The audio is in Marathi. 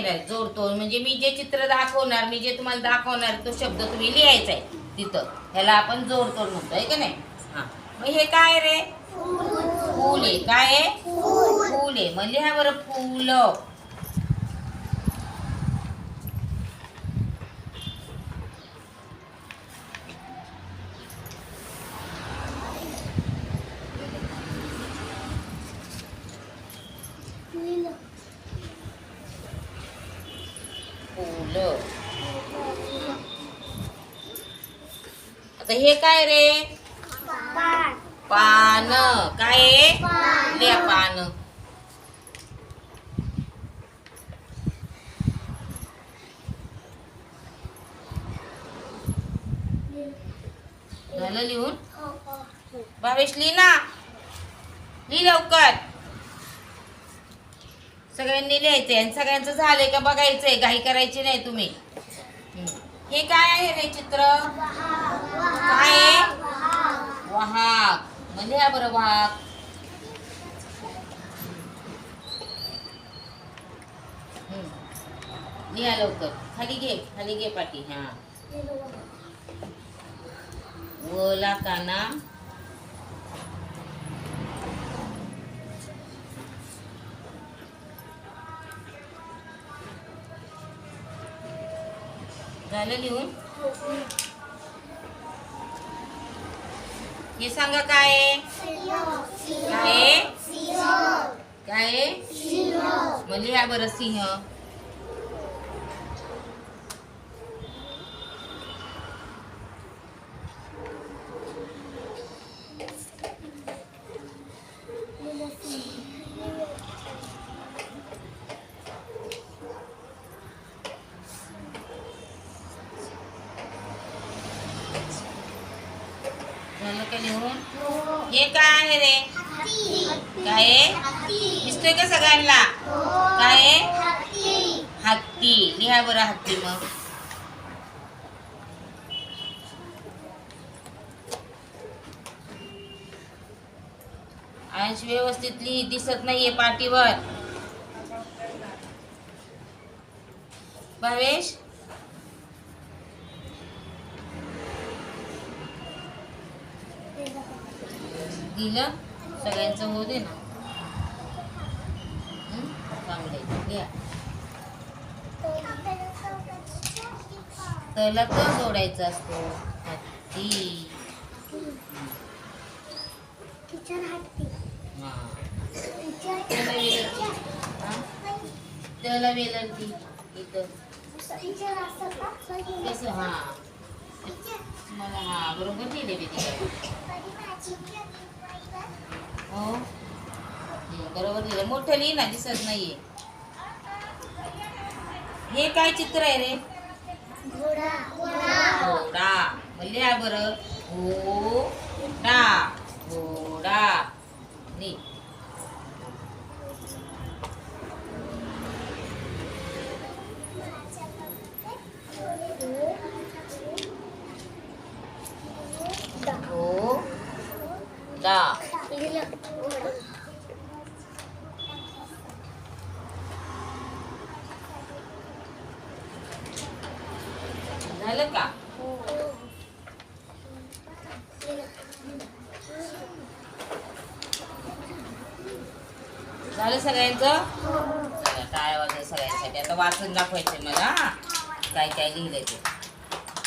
घेणार जोडतो. म्हणजे मी जे चित्र दाखवणार मी जे तुम्हाला दाखवणार तो शब्द तुम्ही लिहायचा आहे तिथं. ह्याला आपण जोडतोड म्हणतो आहे का नाही? हा. मग हे काय रे? फूल. आहे. काय आहे? फूल आहे. मग लिहा बरं फूल. आता हे काय रे? पान. काय पान. झालं लिहून? भावेश लिहि ना. लिहि लवकर. सगळ्यांनी लिहायचंय आणि सगळ्यांचं झालंय का बघायचंय घाई करायची नाही तुम्ही. हे काय आहे रे चित्र? काय आहे? वाहक. म्हणजे मग लिहा बरं वाहक. हम्म. लिहा लवकर. खाली घे खाली घे पाठी हा. ओला काना. झालं लिहून. हे सांगा काय आहे? काय? काय? मग लिहा बरं सिंह. लिहून हे काय आहे रे? काय आहे? दिसतोय का सगळ्यांना? काय आहे? हत्ती. लिहा बरं हत्ती मग. अंश व्यवस्थित लिही दिसत नाहीये पाठीवर. भावेश? दिलं सगळ्यांचं होऊ दे ना. हं? चांगलंय लिहा. त्याला तो जोडायचा असतो? हत्ती. त्याला वेलंटी इथं. कसं हा. मला हा बरोबर लिहिले मी हो? बरोबर दिलं मोठं लिही ना दिसत नाहीये. हे काय चित्र आहे रे? घोडा. मग लिहा बरं. घोडा. घोडा नी घोडा झालं का झालं सगळ्यांचं? चला, टाळ्या वाजवा सगळ्यांसाठी? आता वाचून दाखवायचे मला. काय काय लिहिलंय ते?